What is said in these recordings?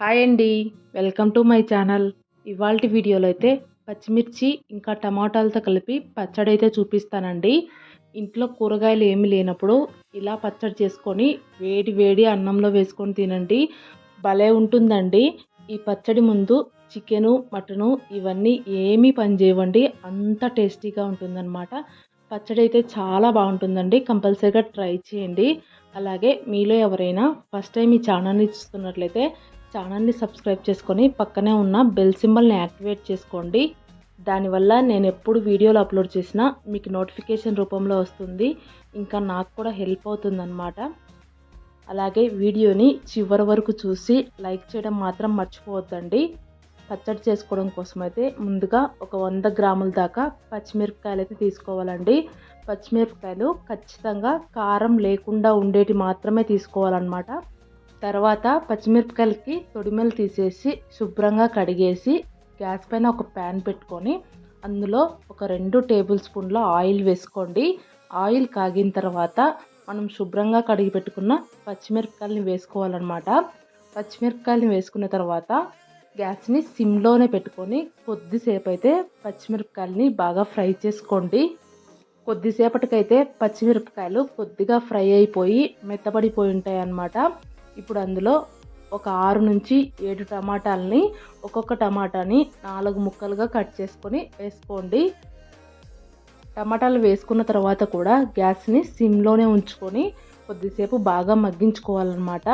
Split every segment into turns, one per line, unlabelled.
Hi అండి. Welcome to my channel. ఇవాళ వీడియోలో అయితే పచ్చిమిర్చి ఇంకా టమాటాలతో కలిపి పచ్చడి అయితే చూపిస్తానండి. ఇంట్లో కూరగాయలు ఏమి లేనప్పుడు ఇలా పచ్చడి చేసుకొని వేడి వేడి అన్నంలో వేసుకొని తినండి. భలే ఉంటుందండి. ఈ పచ్చడి ముందు చికెను మటను ఇవన్నీ ఏమీ పనిచేయవండి. అంత టేస్టీగా ఉంటుందన్నమాట. పచ్చడి అయితే చాలా బాగుంటుందండి. కంపల్సరీగా ట్రై చేయండి. అలాగే మీలో ఎవరైనా ఫస్ట్ టైం ఈ ఛానల్ని చూస్తున్నట్లయితే ఛానల్ని సబ్స్క్రైబ్ చేసుకొని పక్కనే ఉన్న బెల్ సింబల్ని యాక్టివేట్ చేసుకోండి. దానివల్ల నేను ఎప్పుడు వీడియోలు అప్లోడ్ చేసినా మీకు నోటిఫికేషన్ రూపంలో వస్తుంది. ఇంకా నాకు కూడా హెల్ప్ అవుతుందన్నమాట. అలాగే వీడియోని చివరి వరకు చూసి లైక్ చేయడం మాత్రం మర్చిపోవద్దండి. పచ్చడి చేసుకోవడం కోసం అయితే ముందుగా ఒక వంద గ్రాముల దాకా పచ్చిమిరపకాయలు అయితే తీసుకోవాలండి. పచ్చిమిరపకాయలు ఖచ్చితంగా కారం లేకుండా ఉండేటి మాత్రమే తీసుకోవాలన్నమాట. తర్వాత పచ్చిమిరపకాయలకి తొడిమెలు తీసేసి శుభ్రంగా కడిగేసి గ్యాస్ పైన ఒక ప్యాన్ పెట్టుకొని అందులో ఒక రెండు టేబుల్ స్పూన్ల ఆయిల్ వేసుకోండి. ఆయిల్ కాగిన తర్వాత మనం శుభ్రంగా కడిగి పెట్టుకున్న పచ్చిమిరపకాయలని వేసుకోవాలన్నమాట. పచ్చిమిరపకాయలని వేసుకున్న తర్వాత గ్యాస్ని సిమ్లోనే పెట్టుకొని కొద్దిసేపు అయితే పచ్చిమిరపకాయలని బాగా ఫ్రై చేసుకోండి. కొద్దిసేపటికైతే పచ్చిమిరపకాయలు కొద్దిగా ఫ్రై అయిపోయి మెత్తబడిపోయి ఉంటాయి అన్నమాట ఇప్పుడు అందులో ఒక ఆరు నుంచి ఏడు టమాటాలని ఒక్కొక్క టమాటాని నాలుగు ముక్కలుగా కట్ చేసుకొని వేసుకోండి. టమాటాలు వేసుకున్న తర్వాత కూడా గ్యాస్ని సిమ్లోనే ఉంచుకొని కొద్దిసేపు బాగా మగ్గించుకోవాలన్నమాట.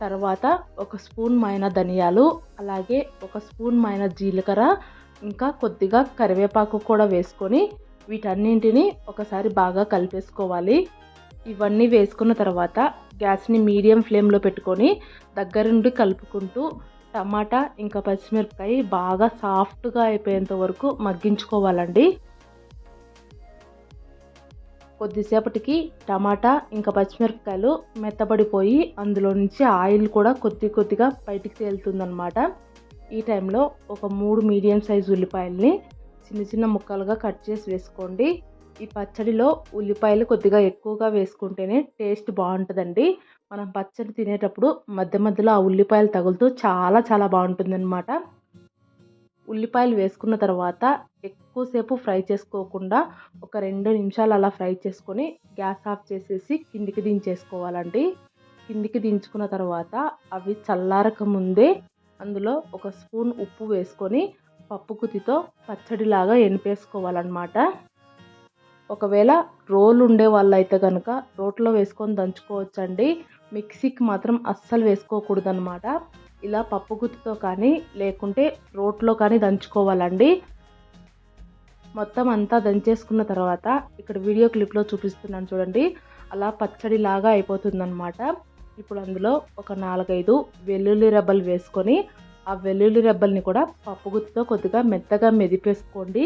తర్వాత ఒక స్పూన్ మైన ధనియాలు అలాగే ఒక స్పూన్ మైన జీలకర్ర ఇంకా కొద్దిగా కరివేపాకు కూడా వేసుకొని వీటన్నింటిని ఒకసారి బాగా కలిపేసుకోవాలి. ఇవన్నీ వేసుకున్న తర్వాత గ్యాస్ని మీడియం ఫ్లేమ్లో పెట్టుకొని దగ్గర నుండి కలుపుకుంటూ టమాటా ఇంకా పచ్చిమిరపకాయ బాగా సాఫ్ట్గా అయిపోయేంత వరకు మగ్గించుకోవాలండి. కొద్దిసేపటికి టమాటా ఇంకా పచ్చిమిరపకాయలు మెత్తబడిపోయి అందులో నుంచి ఆయిల్ కూడా కొద్ది కొద్దిగా బయటికి తేలుతుందనమాట ఈ టైంలో ఒక మూడు మీడియం సైజు ఉల్లిపాయల్ని చిన్న చిన్న ముక్కలుగా కట్ చేసి వేసుకోండి. ఈ పచ్చడిలో ఉల్లిపాయలు కొద్దిగా ఎక్కువగా వేసుకుంటేనే టేస్ట్ బాగుంటుందండి. మనం పచ్చడి తినేటప్పుడు మధ్య మధ్యలో ఆ ఉల్లిపాయలు తగులుతూ చాలా చాలా బాగుంటుంది అనమాట ఉల్లిపాయలు వేసుకున్న తర్వాత ఎక్కువసేపు ఫ్రై చేసుకోకుండా ఒక రెండు నిమిషాలు అలా ఫ్రై చేసుకొని గ్యాస్ ఆఫ్ చేసేసి కిందికి దించేసుకోవాలండి. కిందికి దించుకున్న తర్వాత అవి చల్లారక ముందే అందులో ఒక స్పూన్ ఉప్పు వేసుకొని పప్పు కుతితో పచ్చడిలాగా ఎనిపేసుకోవాలన్నమాట ఒకవేళ రోలు ఉండే వాళ్ళు అయితే కనుక రోట్లో వేసుకొని దంచుకోవచ్చండి. మిక్సీకి మాత్రం అస్సలు వేసుకోకూడదు అనమాట ఇలా పప్పు గుత్తితో కానీ లేకుంటే రోట్లో కానీ దంచుకోవాలండి. మొత్తం అంతా దంచేసుకున్న తర్వాత ఇక్కడ వీడియో క్లిప్లో చూపిస్తున్నాను చూడండి. అలా పచ్చడిలాగా అయిపోతుందన్నమాట. ఇప్పుడు అందులో ఒక నాలుగైదు వెల్లుల్లి రెబ్బలు వేసుకొని ఆ వెల్లుల్లి రెబ్బల్ని కూడా పప్పు గుత్తితో కొద్దిగా మెత్తగా మెదిపేసుకోండి.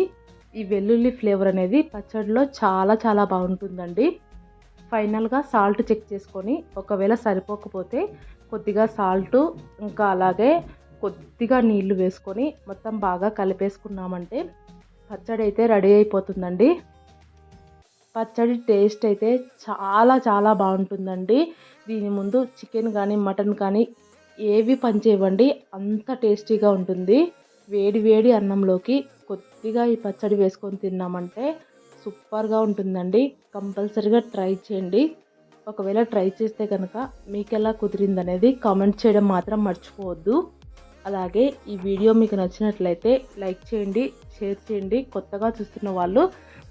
ఈ వెల్లుల్లి ఫ్లేవర్ అనేది పచ్చడిలో చాలా చాలా బాగుంటుందండి. ఫైనల్గా సాల్ట్ చెక్ చేసుకొని ఒకవేళ సరిపోకపోతే కొద్దిగా సాల్ట్ ఇంకా అలాగే కొద్దిగా నీళ్ళు వేసుకొని మొత్తం బాగా కలిపేసుకున్నామంటే పచ్చడి అయితే రెడీ అయిపోతుందండి. పచ్చడి టేస్ట్ అయితే చాలా చాలా బాగుంటుందండి. దీని ముందు చికెన్ కానీ మటన్ కానీ ఏవి పనిచేయవండి అంత టేస్టీగా ఉంటుంది. వేడి వేడి అన్నంలోకి కొద్దిగా ఈ పచ్చడి వేసుకొని తిన్నామంటే సూపర్గా ఉంటుందండి. కంపల్సరీగా ట్రై చేయండి. ఒకవేళ ట్రై చేస్తే కనుక మీకు ఎలా కుదిరిందనేది కామెంట్ చేయడం మాత్రం మర్చిపోవద్దు. అలాగే ఈ వీడియో మీకు నచ్చినట్లయితే లైక్ చేయండి షేర్ చేయండి. కొత్తగా చూస్తున్న వాళ్ళు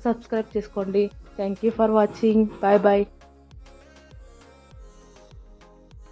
సబ్స్క్రైబ్ చేసుకోండి. Thank you for watching. Bye bye.